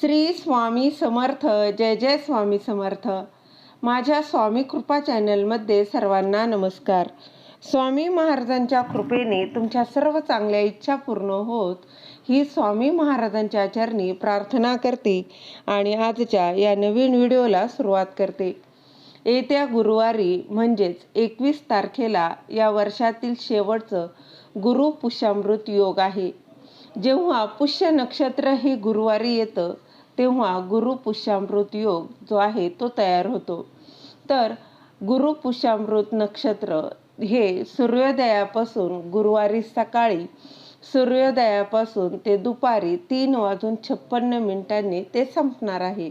श्री स्वामी समर्थ जय जय स्वामी समर्थ. माझ्या स्वामी कृपा चॅनलमध्ये सर्वांना नमस्कार. स्वामी महाराजांच्या कृपेने तुमच्या सर्व चांगल्या इच्छा पूर्ण होत ही स्वामी महाराजांच्या चरणी प्रार्थना करते आणि आजच्या या नवीन व्हिडिओला सुरुवात करते. येत्या गुरुवारी म्हणजेच एकवीस तारखेला या वर्षातील शेवटचं गुरु पुष्यामृत योग आहे. जेव्हा पुष्य नक्षत्र हे गुरुवारी येतं तेव्हा गुरु पुष्यामृत योग जो आहे तो तयार होतो. तर गुरु पुष्यामृत नक्षत्र हे सूर्योदयापासून गुरुवारी सकाळी सूर्योदयापासून ते दुपारी तीन वाजून छप्पन्न मिनिटांनी ते संपणार आहे.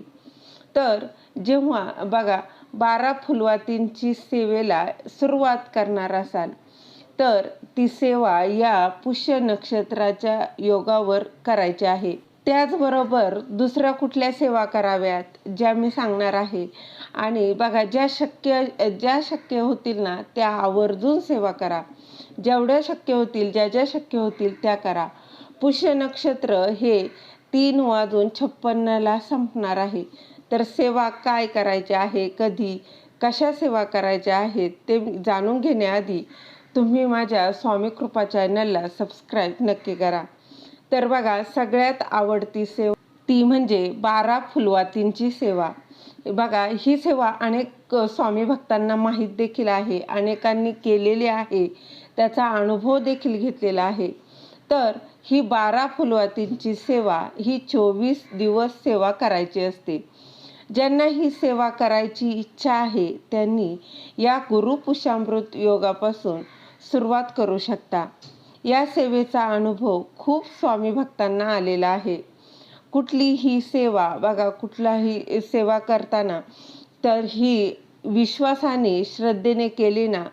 तर जेव्हा बघा बारा फुलवातींची सेवेला सुरुवात करणार असाल तर ती सेवा या पुष्य नक्षत्राच्या योगावर करायची आहे. त्याचबरोबर दुसऱ्या कुठल्या सेवा कराव्यात ज्या मी सांगणार आहे. आणि बघा ज्या शक्य ज्या शक्य होतील ना त्या आवर्जून सेवा करा. जेवढ्या शक्य होतील ज्या ज्या शक्य होतील त्या करा. पुष्य नक्षत्र हे तीन वाजून छप्पन्नला संपणार आहे. तर सेवा काय करायची आहे कधी कशा सेवा करायच्या आहेत ते जाणून घेण्याआधी तुम्ही माझ्या स्वामी कृपा चॅनलला सबस्क्राईब नक्की करा. तर बघा सगळ्यात आवडती सेवा ती म्हणजे बारा फुलवातींची सेवा. बघा ही सेवा अनेक स्वामी भक्तांना माहीत देखील आहे अनेकांनी केलेली आहे त्याचा अनुभव देखील घेतलेला आहे. तर ही बारा फुलवातींची सेवा ही चोवीस दिवस सेवा करायची असते. ज्यांना ही सेवा करायची इच्छा आहे त्यांनी या गुरुपुषामृत योगापासून सुरुवात करू शकता. या सेवेचा अनुभव खूप स्वामी भक्तांना आलेला आहे. कुठलीही सेवा बघा कुठलाही सेवा करताना तर ही विश्वासाने श्रद्धेने केली ना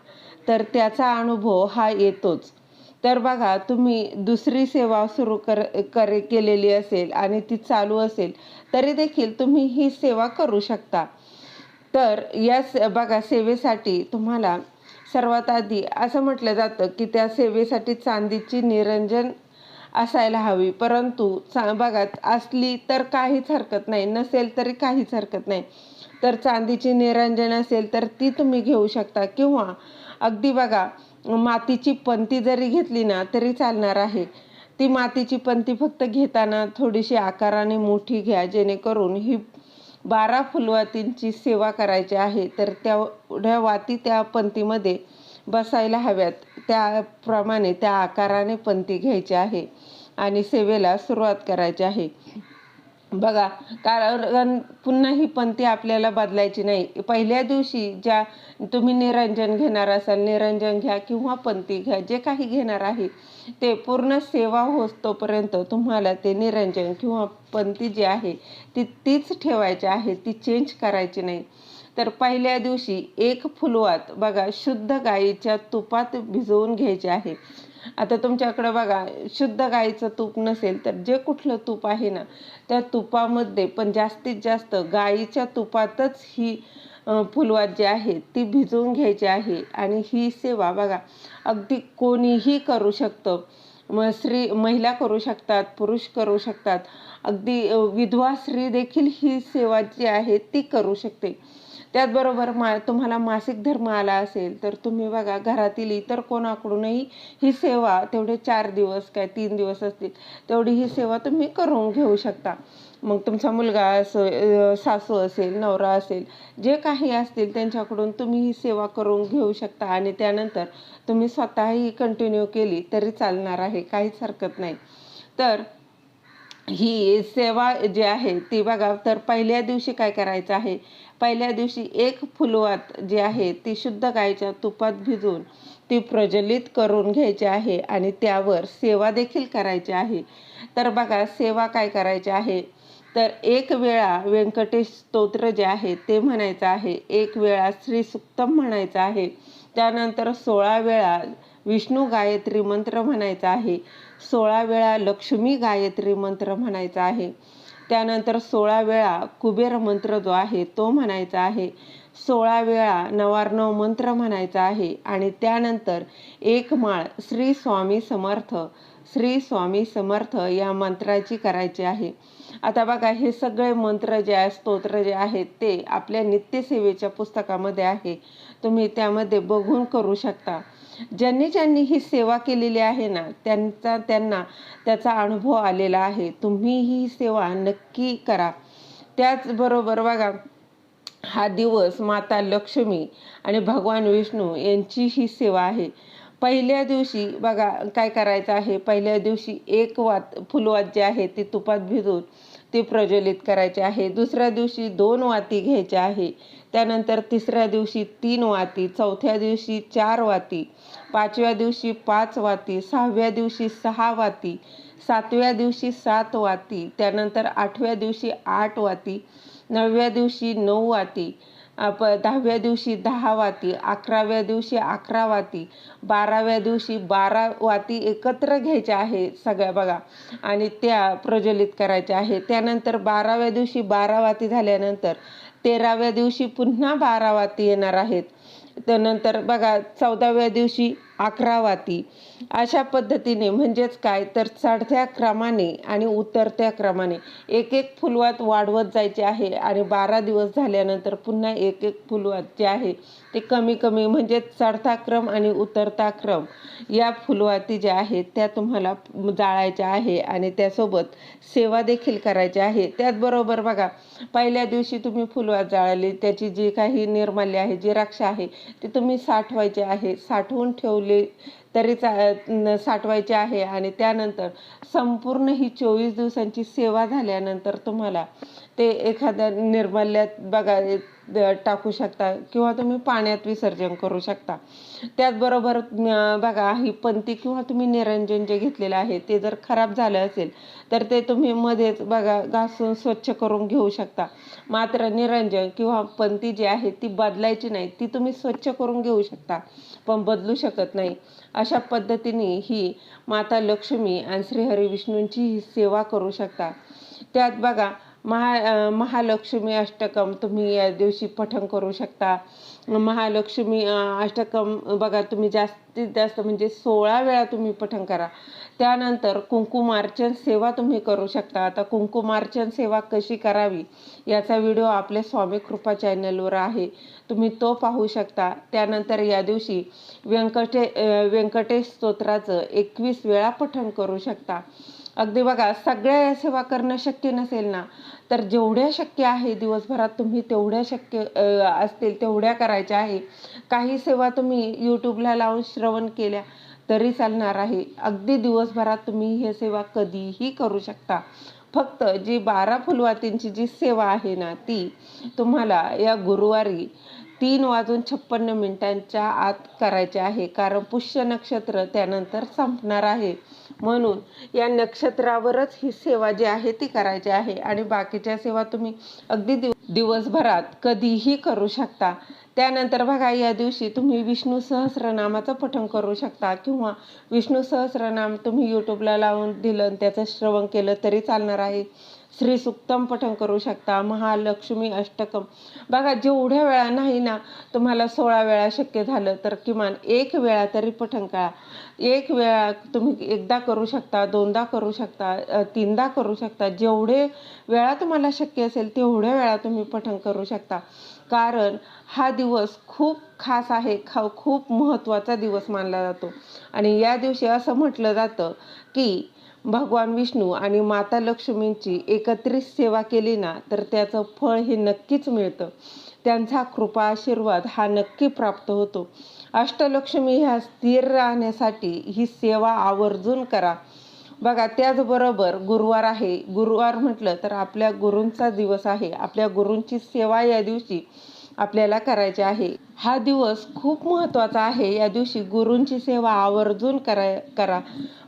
तर त्याचा अनुभव हा येतोच. तर बघा तुम्ही दुसरी सेवा सुरू कर करे केलेली असेल आणि ती चालू असेल तरी देखील तुम्ही ही सेवा करू शकता. तर या बघा सेवेसाठी तुम्हाला सर्वात आधी असं म्हटलं जातं की त्या सेवेसाठी चांदीची निरंजन असायला हवी. परंतु चा बघा असली तर काहीच हरकत नाही. नसेल तरी काहीच हरकत नाही. तर चांदीची निरंजन असेल तर ती तुम्ही घेऊ शकता. किंवा अगदी बघा मातीची पंती जरी घेतली ना तरी चालणार आहे. ती मातीची पंती फक्त घेताना थोडीशी आकाराने मोठी घ्या जेणेकरून ही बारा फुलवातींची सेवा करायची आहे तर तेवढ्या वाती त्या पंतीमध्ये बसायला हव्यात. त्याप्रमाणे त्या आकाराने पंती घ्यायची आहे आणि सेवेला सुरुवात करायची आहे. बघा कारण पुन्हा ही पंथी आपल्याला बदलायची नाही. पहिल्या दिवशी ज्या तुम्ही निरंजन घेणार असाल निरंजन घ्या किंवा पंथी घ्या जे काही घेणार आहे ते पूर्ण सेवा होतोपर्यंत तुम्हाला ते निरंजन किंवा पंथी जी आहे ती तीच ठेवायची आहे ती चेंज करायची नाही. तर पहिल्या दिवशी एक फुलवात बघा शुद्ध गाईच्या तुपात भिजवून घ्यायचे आहे. आता तुमच्याकडं बघा शुद्ध गाईचं तूप नसेल तर जे कुठलं तूप आहे ना त्या तुपामध्ये पण जास्तीत जास्त गाईच्या तुपातच ही फुलवात जी आहे ती भिजवून घ्यायची आहे. आणि ही सेवा बघा अगदी कोणीही करू शकतं. मग स्त्री महिला करू शकतात पुरुष करू शकतात. अगदी विधवा स्त्री देखील ही सेवा जी आहे ती करू शकते. त्याचबरोबर मा तुम्हाला मासिक धर्म आला असेल तर तुम्ही बघा घरातील इतर कोणाकडूनही ही सेवा तेवढे चार दिवस काय तीन दिवस असतील तेवढी ही सेवा तुम्ही करून घेऊ शकता. मग तुमचा मुलगा असो सासू असेल नवरा असेल जे काही असतील त्यांच्याकडून तुम्ही ही सेवा करून घेऊ शकता आणि त्यानंतर तुम्ही स्वतःही कंटिन्यू केली तरी चालणार आहे काहीच हरकत नाही. तर ही सेवा जी आहे ती बघा तर पहिल्या दिवशी काय करायचं आहे? पहिल्या दिवशी एक फुलवात जी आहे ती शुद्ध गायच्या तुपात भिजून ती प्रज्वलित करून घ्यायची आहे आणि त्यावर सेवा देखील करायची आहे. तर बघा सेवा काय करायची आहे? तर एक वेळा व्यंकटेश स्तोत्र जे आहे ते म्हणायचं आहे. एक वेळा श्री सुक्तम म्हणायचं आहे. त्यानंतर सोळा वेळा विष्णू गायत्री मंत्र म्हणायचा आहे. सोळा वेळा लक्ष्मी गायत्री मंत्र म्हणायचा आहे. त्यानंतर सोळा वेळा कुबेर मंत्र जो आहे तो म्हणायचा आहे. सोळा वेळा नवार्णव मंत्र म्हणायचा आहे आणि त्यानंतर एक माळ श्री स्वामी समर्थ श्री स्वामी समर्थ या मंत्राची करायची आहे. आता बघा हे सगळे मंत्र जे आहे स्तोत्र जे आहेत ते आपल्या नित्यसेवेच्या पुस्तकामध्ये आहे. तुम्ही त्यामध्ये बघून करू शकता. ज्यांनी ज्यांनी ही सेवा केलेली आहे ना त्यांचा त्यांना त्याचा अनुभव आलेला आहे. तुम्ही ही सेवा नक्की करा. त्याचबरोबर बघा हा दिवस माता लक्ष्मी आणि भगवान विष्णू यांची ही सेवा आहे. पहिल्या दिवशी बघा काय करायचं आहे? पहिल्या दिवशी एक वात फुलवात जे आहे ते तुपात भिजून ती प्रज्वलित करायची आहे. दुसऱ्या दिवशी दोन वाती घ्यायच्या आहे. त्यानंतर तिसऱ्या दिवशी तीन वाती चौथ्या दिवशी चार वाती पाचव्या दिवशी पाच वाती सहाव्या दिवशी सहा वाती सातव्या दिवशी सात वाती त्यानंतर आठव्या दिवशी आठ वाती नवव्या दिवशी नऊ वाती प दहाव्या दिवशी दहा वाती अकराव्या दिवशी अकरा वाती बाराव्या दिवशी बारा वाती एकत्र घ्यायच्या आहे सगळ्या बघा. आणि त्या प्रज्वलित करायच्या आहे. त्यानंतर बाराव्या दिवशी बारा वाती झाल्यानंतर तेराव्या दिवशी पुन्हा बारा वाती येणार आहेत. त्यानंतर बघा चौदाव्या दिवशी अकरा वाती. अशा पद्धतीने म्हणजेच काय? तर चढत्या क्रमाने आणि उतरत्या क्रमाने एक एक फुलवात वाढवत जायचे आहे आणि बारा दिवस झाल्यानंतर पुन्हा एक एक फुलवात जे आहे ते कमी कमी म्हणजे चढता क्रम आणि उतरता क्रम या फुलवाती ज्या आहेत त्या तुम्हाला जाळायच्या आहे आणि त्यासोबत सेवा देखील करायची आहे. त्याचबरोबर बघा पहिल्या दिवशी तुम्ही फुलवात जाळली त्याची जी काही निर्माल्य आहे जी राक्ष आहे ती तुम्ही साठवायची आहे. साठवून ठेवली तरी चा साठवायचे आहे आणि त्यानंतर संपूर्ण ही चोवीस दिवसांची सेवा झाल्यानंतर तुम्हाला ते एखाद्या निर्मल्यात बघा टाकू शकता किंवा तुम्ही पाण्यात विसर्जन करू शकता. त्याचबरोबर बघा ही पंथी किंवा तुम्ही निरंजन जे घेतलेलं आहे ते जर खराब झालं असेल तर ते तुम्ही मध्येच बघा घासून स्वच्छ करून घेऊ शकता. मात्र निरंजन किंवा पंथी जी आहे ती बदलायची नाही ती तुम्ही स्वच्छ करून घेऊ शकता पण बदलू शकत नाही. अशा पद्धतीने ही माता लक्ष्मी आणि श्रीहरी विष्णूंची ही सेवा करू शकता. त्यात बघा महा महालक्ष्मी अष्टकम तुम्ही या दिवशी पठण करू शकता. महालक्ष्मी अष्टकम बघा तुम्ही जास्तीत जास्त म्हणजे सोळा वेळा तुम्ही पठण करा. त्यानंतर कुंकुमार्चन सेवा तुम्ही करू शकता. आता कुंकुमार्चन सेवा कशी करावी याचा व्हिडिओ आपल्या स्वामी कृपा चॅनलवर आहे. तुम्ही तो पाहू शकता. त्यानंतर या दिवशी व्यंकटे व्यंकटेश स्तोत्राचं एकवीस वेळा पठण करू शकता. अगदी बघा सगळ्या सेवा करणं शक्य नसेल ना तर जेवढ्या शक्य आहे दिवसभरात तुम्ही तेवढ्या शक्य असतील तेवढ्या करायच्या आहे. काही सेवा तुम्ही यूट्यूबला लावून श्रवण केल्या तरी चालणार आहे. अगदी दिवसभरात तुम्ही हे सेवा कधीही करू शकता. फक्त जी बारा फुलवातींची जी सेवा आहे ना ती तुम्हाला या गुरुवारी तीन वाजून छप्पन्न मिनिटांच्या आत करायचे आहे. कारण पुष्य नक्षत्र त्यानंतर संपणार आहे. म्हणून या नक्षत्रावरच ही सेवा जी आहे ती करायची आहे. आणि बाकीच्या सेवा तुम्ही अगदी दिव दिवसभरात कधीही करू शकता. त्यानंतर बघा या दिवशी तुम्ही विष्णू सहस्रनामाचं पठण करू शकता किंवा विष्णू सहस्रनाम तुम्ही यूट्यूबला लावून दिलं त्याचं श्रवण केलं तरी चालणार आहे. श्री सुक्तम पठण करू शकता महालक्ष्मी अष्टकम. बघा जेवढ्या वेळा नाही ना तुम्हाला सोळा वेळा शक्य झालं तर किमान एक वेळा तरी पठण करा. एक वेळा तुम्ही एकदा करू शकता दोनदा करू शकता तीनदा करू शकता. जेवढे वेळा तुम्हाला शक्य असेल तेवढ्या वेळा तुम्ही पठण करू शकता. कारण हा दिवस खूप खास आहे खा खूप महत्त्वाचा दिवस मानला जातो. आणि या दिवशी असं म्हटलं जातं की भगवान विष्णू आणि माता लक्ष्मींची एकत्रित सेवा केली ना तर त्याचं फळ हे नक्कीच मिळतं. त्यांचा कृपा आशीर्वाद हा नक्की प्राप्त होतो. अष्टलक्ष्मी ह्या स्थिर राहण्यासाठी ही सेवा आवर्जून करा. बघा त्याचबरोबर गुरुवार आहे. गुरुवार म्हटलं तर आपल्या गुरूंचा दिवस आहे. आपल्या गुरूंची सेवा या दिवशी आपल्याला करायची आहे. हा दिवस खूप महत्त्वाचा आहे. या दिवशी गुरूंची सेवा आवर्जून करा करा.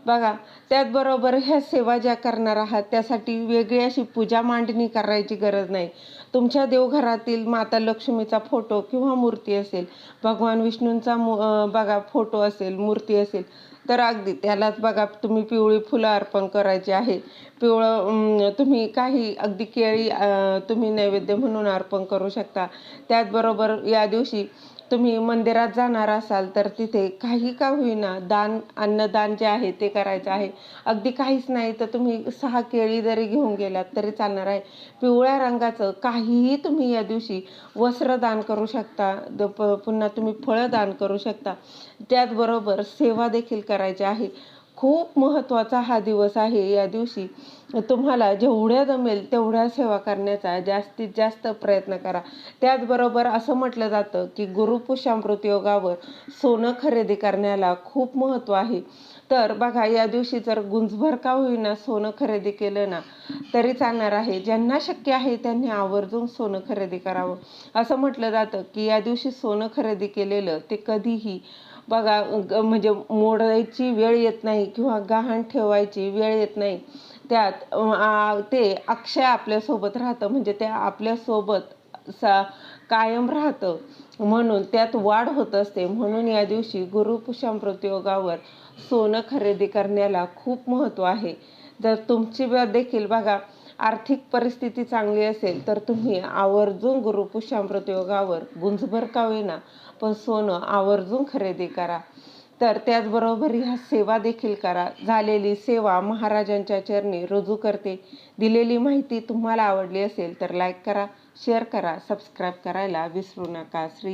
बघा त्याचबरोबर ह्या सेवा ज्या करणार आहात त्यासाठी वेगळी अशी पूजा मांडणी करायची गरज नाही. तुमच्या देवघरातील माता लक्ष्मीचा फोटो किंवा मूर्ती असेल भगवान विष्णूंचा बघा फोटो असेल मूर्ती असेल तर अगदी त्यालाच बघा तुम्ही पिवळी फुलं अर्पण करायची आहे. पिवळं तुम्ही काही अगदी केळी तुम्ही नैवेद्य म्हणून अर्पण करू शकता. त्याचबरोबर या दिवशी तुम्ही मंदिरात जाणार असाल तर तिथे काही का होईना दान अन्नदान जे आहे ते करायचं आहे. अगदी काहीच नाही तर तुम्ही सहा केळी जरी घेऊन गेलात तरी चालणार आहे. पिवळ्या रंगाचं काहीही तुम्ही या दिवशी वस्त्र दान करू शकता. द प पुन्हा तुम्ही फळं दान करू शकता. त्याचबरोबर सेवा देखील करायची आहे. खूप महत्त्वाचा हा दिवस आहे या दिवशी. तुम्हाला जेवढ्या जमेल तेवढ्या सेवा करण्याचा जास्तीत जास्त प्रयत्न करा. त्याचबरोबर असं म्हटलं जातं की गुरुपुष्यामृत योगावर सोनं खरेदी करण्याला खूप महत्त्व आहे. तर बघा या दिवशी जर गुंजभर का होईना सोनं खरेदी केलं ना तरी चालणार आहे. ज्यांना शक्य आहे त्यांनी आवर्जून सोनं खरेदी करावं. असं म्हटलं जातं की या दिवशी सोनं खरेदी केलेलं ते कधीही बघा ग- म्हणजे मोडायची वेळ येत नाही किंवा गहाण ठेवायची वेळ येत नाही. त्यात ते अक्षय आपल्यासोबत राहतं म्हणजे ते आपल्यासोबत सा कायम राहतं. म्हणून त्यात वाढ होत असते. म्हणून या दिवशी गुरुपुषामृत योगावर सोनं खरेदी करण्याला खूप महत्त्व आहे. जर तुमची देखील बघा आर्थिक परिस्थिती चांगली असेल तर तुम्ही आवर्जून गुरुपुष्यामृत योगावर गुंजभर का होईना पण सोनं आवर्जून खरेदी करा. तर त्याचबरोबर ह्या सेवा देखील करा. झालेली सेवा महाराजांच्या चरणी रुजू करते. दिलेली माहिती तुम्हाला आवडली असेल तर लाईक करा शेअर करा सबस्क्राईब करायला विसरू नका. श्री